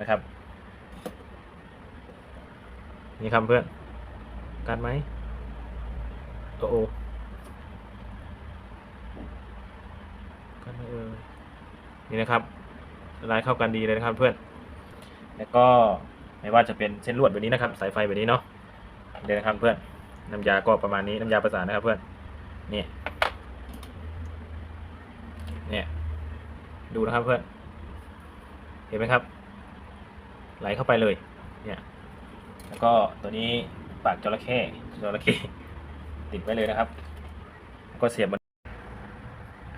นะครับ นี่ครับเพื่อนกันไหมโอ้โอกันไหมเออนี่นะครับลายเข้ากันดีเลยนะครับเพื่อน แล้วก็ไม่ว่าจะเป็นเส้นลวดแบบนี้นะครับ สายไฟแบบนี้เนาะเดี๋ยวนะครับเพื่อน น้ำยาก็ประมาณนี้น้ำยาประสานนะครับเพื่อน นี่ เนี่ย ดูนะครับเพื่อน เห็นไหมครับ ไหลเข้าไปเลยเนี่ยแล้วก็ตัวนี้ปากจระเข้จระเข้ติดไว้เลยนะครับ ก็เสียบบน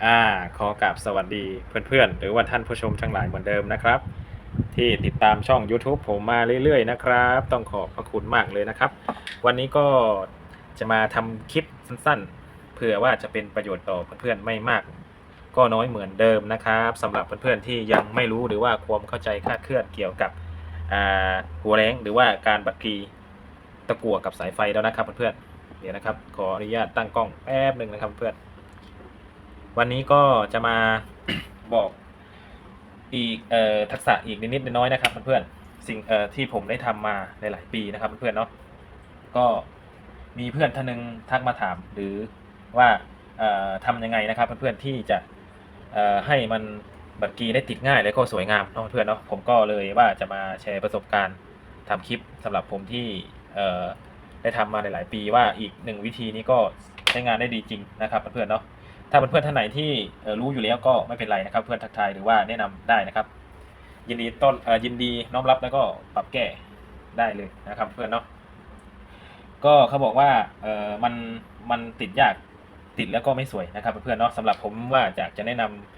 อ่าขอกราบสวัสดีเพื่อนๆ หรือว่าท่านผู้ชมทั้งหลายเหมือนเดิมนะครับ ที่ติดตามช่อง YouTube ผมมาเรื่อยๆนะครับ ต้องขอบพระคุณมากเลยนะครับ วันนี้ก็จะมาทำคลิปสั้นๆ เผื่อว่าจะเป็นประโยชน์ต่อเพื่อนๆไม่มาก ก็น้อยเหมือนเดิมนะครับสำหรับเพื่อนๆที่ยังไม่รู้หรือว่าความเข้าใจคลาดเคลื่อนเกี่ยวกับ หัวแรงหรือว่าการบัดกรีตะกั่วกับสายไฟแล้วนะครับเพื่อนๆเดี๋ยวนะครับ ขออนุญาตตั้งกล้องแป๊บหนึ่งนะครับเพื่อนวันนี้ก็จะมาบอกอีกออทักษะอีกนิดๆน้อยๆนะครับเพื่อนๆสิ่งที่ผมได้ทำมาหลายปีนะครับเพื่อนๆเนาะก็มีเพื่อนท่านหนึงทักมาถามหรือว่าเอ่อทำยังไงนะครับเพื่อนๆที่จะให้มัน บัตรกีได้ติดง่ายและก็สวยงามเนาะเพื่อนเนาะผมก็เลยว่าจะมาแชร์ประสบการณ์ทำคลิปสำหรับผมที่เอ่อได้ทำมาหลาย ๆ ปีว่าอีกหนึ่งวิธีนี้ก็ใช้งานได้ดีจริงนะครับเพื่อนเนาะถ้าเพื่อนๆท่านไหนที่รู้อยู่แล้วก็ไม่เป็นไรนะครับ เพื่อนทักทายหรือว่าแนะนำได้นะครับ ยินดีต้นเอ่อยินดีน้อมรับแล้วก็ปรับแก้ได้เลยนะครับ เพื่อนเนาะก็เขาบอกว่าเอ่อมันมันติดยากติดแล้วก็ไม่สวยนะครับ เพื่อนๆเนาะสำหรับผมว่าอยากจะแนะนำ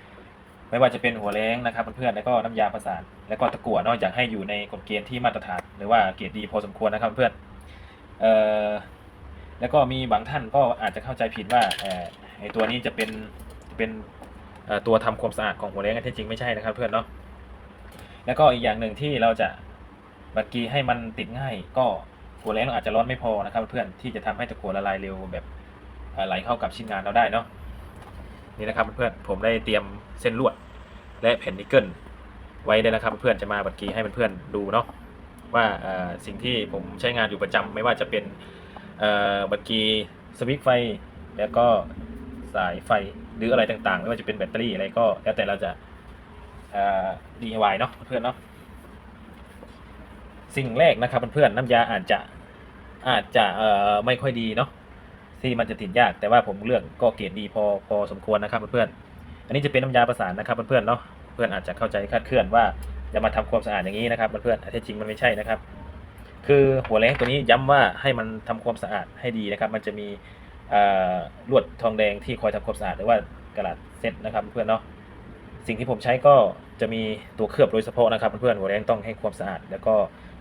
ไม่ว่าจะเป็นหัวแรงนะครับเพื่อนๆแล้วก็น้ำยาประสาน แล้วก็ตะกั่วเนอกจากให้อยู่ในกฎเกณฑ์ที่มาตรฐาน หรือว่าเกรดดีพอสมควรนะครับเพื่อนเอ่อแล้วก็มีบางท่านก็อาจจะเข้าใจผิดว่าเอ่อไอตัวนี้จะเป็นเป็นตัวทำความสะอาดของหัวเลี้ยงอันที่จริงไม่ใช่นะครับเพื่อนเนาะแล้วก็อีกอย่างหนึ่งที่เราจะบัดกีให้มันติดง่าย ก็หัวเลี้ยงอาจจะร้อนไม่พอนะครับเพื่อนที่จะทำให้ตะกั่วละลายเร็วแบบไหลเข้ากับชิ้นงานเราได้เนาะ นี่นะครับเพื่อนๆผมได้เตรียมเส้นลวด และแผ่นนิกเกิลไว้เลยนะครับเพื่อนๆจะมาบัดกีให้เพื่อนๆดูเนาะว่าสิ่งที่ผมใช้งานอยู่ประจำไม่ว่าจะเป็นบัตรกีสวิตไฟ แล้วก็สายไฟหรืออะไรต่างๆ ไม่ว่าจะเป็นแบตเตอรี่อะไรก็แล้วแต่เราจะเอ่อ DIY เนาะเพื่อนเนาะสิ่งแรกนะครับเพื่อนๆน้ำยาอาจจะอาจจะไม่ค่อยดีเนาะ ที่มันจะติดยาก แต่ว่าผมเลือกก็เกรดดีพอพอสมควรนะครับเพื่อนๆอันนี้จะเป็นน้ำยาประสานนะครับเพื่อนๆเนาะเพื่อนอาจจะเข้าใจคาดเคลื่อนว่าจะมาทำความสะอาดอย่างนี้นะครับเพื่อนๆแต่จริงมันไม่ใช่นะครับ คือหัวแรงตัวนี้ย้ำว่าให้มันทำความสะอาดให้ดีนะครับ มันจะมีลวดทองแดงที่คอยทำความสะอาดหรือว่ากระดาษเซ็ตนะครับเพื่อนเนาะสิ่งที่ผมใช้ก็จะมีตัวเคลือบโดยเฉพาะนะครับเพื่อนหัวแรงต้องให้ความสะอาด แล้วก็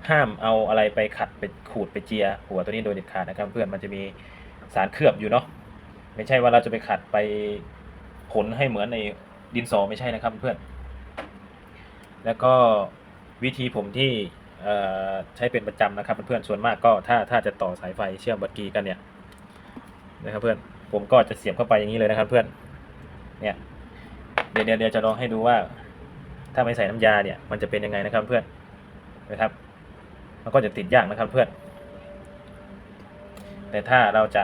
ห้ามเอาอะไรไปขัดไปขูดไปเจีย หัวตัวนี้โดยเด็ดขาดนะครับ เพื่อนมันจะมี สารเคลือบอยู่เนาะไม่ใช่ว่าเราจะไปขัดไปขนให้เหมือนในดินสอไม่ใช่นะครับเพื่อน แล้วก็วิธีผมที่ใช้เป็นประจำนะครับเพื่อนส่วนมากก็ถ้าถ้าจะต่อสายไฟเชื่อมบัตรกีกันเนี่ยนะครับเพื่อนผมก็จะเสียบเข้าไปอย่างนี้เลยนะครับเพื่อนเนี่ยเดี๋ยวเดี๋ยวเดี๋ยวจะลองให้ดูว่า ถ้าไม่ใส่น้ำยาเนี่ยมันจะเป็นยังไงนะครับเพื่อนนะครับมันก็จะติดยากนะครับเพื่อน แต่ถ้าเราจะ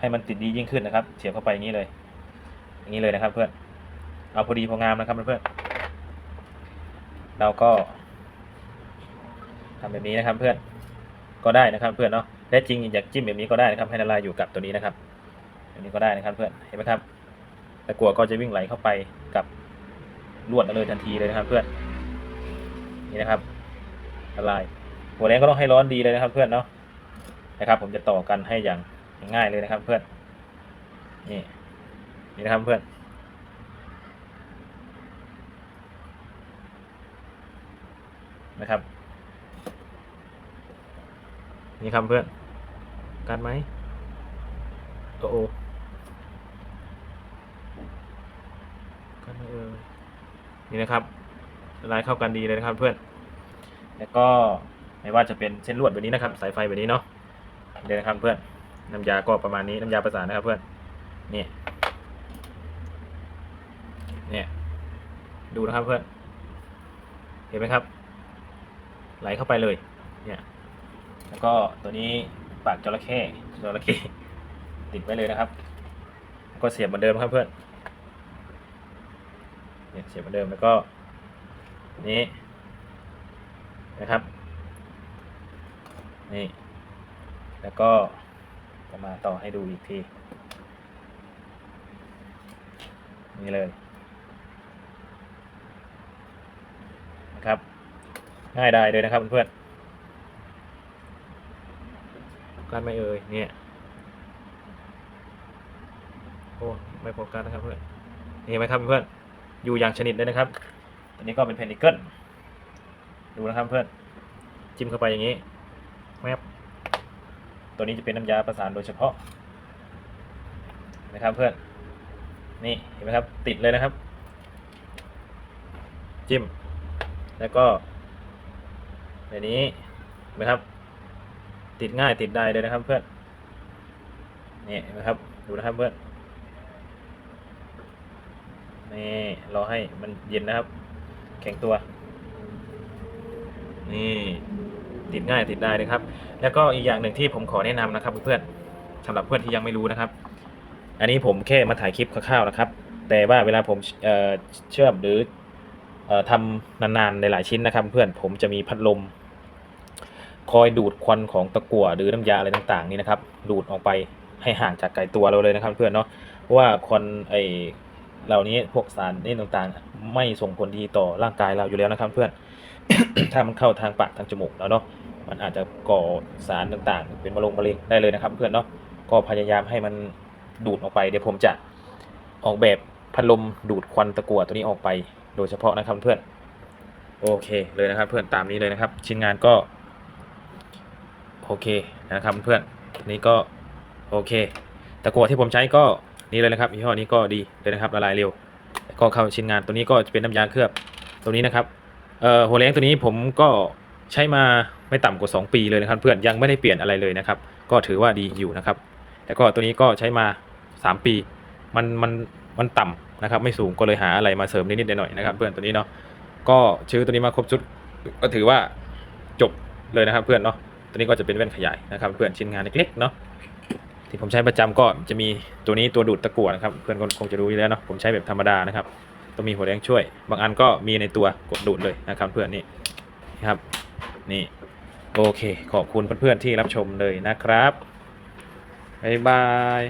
ให้มันติดดียิ่งขึ้นนะครับ เสียบเข้าไปอย่างนี้เลย อย่างนี้เลยนะครับเพื่อน เอาพอดีพองามนะครับเพื่อนเราก็ทำแบบนี้นะครับเพื่อน ก็ได้นะครับเพื่อนเนาะและจริงอยากจิ้มแบบนี้ก็ได้นะครับให้ละลายอยู่กับตัวนี้นะครับแบบนี้ก็ได้นะครับเพื่อน เห็นไหมครับ ตะกั่วก็จะวิ่งไหลเข้าไปกับลวดเลยทันทีเลยนะครับเพื่อน นี่นะครับละลายหัวแรงก็ต้องให้ร้อนดีเลยนะครับเพื่อนเนาะ นะครับ ผมจะต่อกันให้อย่างง่ายเลยนะครับ เพื่อนนี่นี่นะครับเพื่อนนะครับ นี่ครับเพื่อนกันไหมโอ้โอกันไหมเออนี่นะครับลายเข้ากันดีเลยนะครับเพื่อน แล้วก็ไม่ว่าจะเป็นเส้นลวดแบบนี้นะครับ สายไฟแบบนี้เนาะ เดี๋ยวนะครับเพื่อนน้ำยาก็ประมาณนี้น้ำยาประสานนะครับเพื่อนนี่เนี่ยดูนะครับเพื่อนเห็นไหมครับ ไหลเข้าไปเลยเนี่ยแล้วก็ตัวนี้ปากจระเข้จระเข้ติดไว้เลยนะครับ ก็เสียบเหมือนเดิมครับเพื่อนเนี่ยเสียบเหมือนเดิมแล้วก็นี้นะครับนี่ แล้วก็จะมาต่อให้ดูอีกที นี่เลยนะครับ ง่ายได้เลยนะครับเพื่อนๆการไม่เอ่ยเนี่ยโอ้ไม่โฟกัสนะครับเพื่อนนี่เห็นไหมครับเพื่อนอยู่อย่างชนิดเลยนะครับตัวนี้ก็เป็นเพนนิเกิลดูนะครับเพื่อนจิ้มเข้าไปอย่างนี้แมบ ตัวนี้จะเป็นน้ำยาประสานโดยเฉพาะนะครับเพื่อนนี่เห็นไหมครับติดเลยนะครับ จิ้ม แล้วก็ในนี้เห็นไหมครับ ติดง่ายติดได้เลยนะครับเพื่อนนี่เห็นไหมครับดูนะครับเพื่อนนี่รอให้มันเย็นนะครับ แข็งตัว นี่ ติดง่ายติดได้เลยครับ แล้วก็อีกอย่างหนึ่งที่ผมขอแนะนำนะครับเพื่อนๆสำหรับเพื่อนที่ยังไม่รู้นะครับ อันนี้ผมแค่มาถ่ายคลิปคร่าวๆนะครับ แต่ว่าเวลาผมเชื่อมหรือทำนานๆในหลายชิ้นนะครับ เพื่อนผมจะมีพัดลม คอยดูดควันของตะกั่วหรือน้ำยาอะไรต่างๆนี่นะครับ ดูดออกไปให้ห่างจากไก่ตัวเราเลยนะครับ เพื่อนเนาะเพราะว่าควันไอเหล่านี้พวกสารนี่ต่างๆ ไม่ส่งผลดีต่อร่างกายเราอยู่แล้วนะครับ เพื่อนถ้ามันเข้าทางปากทางจมูกแล้วเนาะ มันอาจจะก่อสารต่างๆ เป็นมะลงมะเร็งได้เลยนะครับเพื่อนเนาะก็พยายามให้มันดูดออกไปเดี๋ยวผมจะออกแบบพัดลมดูดควันตะกั่วตัวนี้ออกไปโดยเฉพาะนะครับเพื่อนโอเคเลยนะครับเพื่อนตามนี้เลยนะครับ ชิ้นงานก็โอเคนะครับเพื่อนนี้ก็โอเค ตะกั่วที่ผมใช้ก็นี่เลยนะครับยี่ห้อนี้ก็ดีเลยนะครับละลายเร็วก็เข้าชิ้นงานตัวนี้ก็จะเป็นน้ำยาเคลือบตัวนี้นะครับเอ่อหัวเลี้ยงตัวนี้ผมก็ใช้มา ไม่ต่ำกว่า 2 ปีเลยนะครับ เพื่อนยังไม่ได้เปลี่ยนอะไรเลยนะครับ ก็ถือว่าดีอยู่นะครับ แล้วก็ตัวนี้ก็ใช้มา 3 ปี มันมันมันต่ำนะครับ ไม่สูงก็เลยหาอะไรมาเสริมนิดๆหน่อยๆนะครับ เพื่อนตัวนี้เนาะก็ชื่อตัวนี้มาครบชุดก็ถือว่าจบเลยนะครับ เพื่อนเนาะตัวนี้ก็จะเป็นแว่นขยายนะครับ เพื่อนชิ้นงานเล็กๆเนาะที่ผมใช้ประจำก็จะมีตัวนี้ตัวดูดตะกั่วนะครับ เพื่อนคงจะรู้อยู่แล้วเนาะผมใช้แบบธรรมดานะครับต้องมีหัวแดงช่วย บางอันก็มีในตัวกดดูดเลยนะครับ เพื่อนนี่นะครับนี่ โอเค ขอบคุณเพื่อนๆที่รับชมเลยนะครับ บ๊ายบาย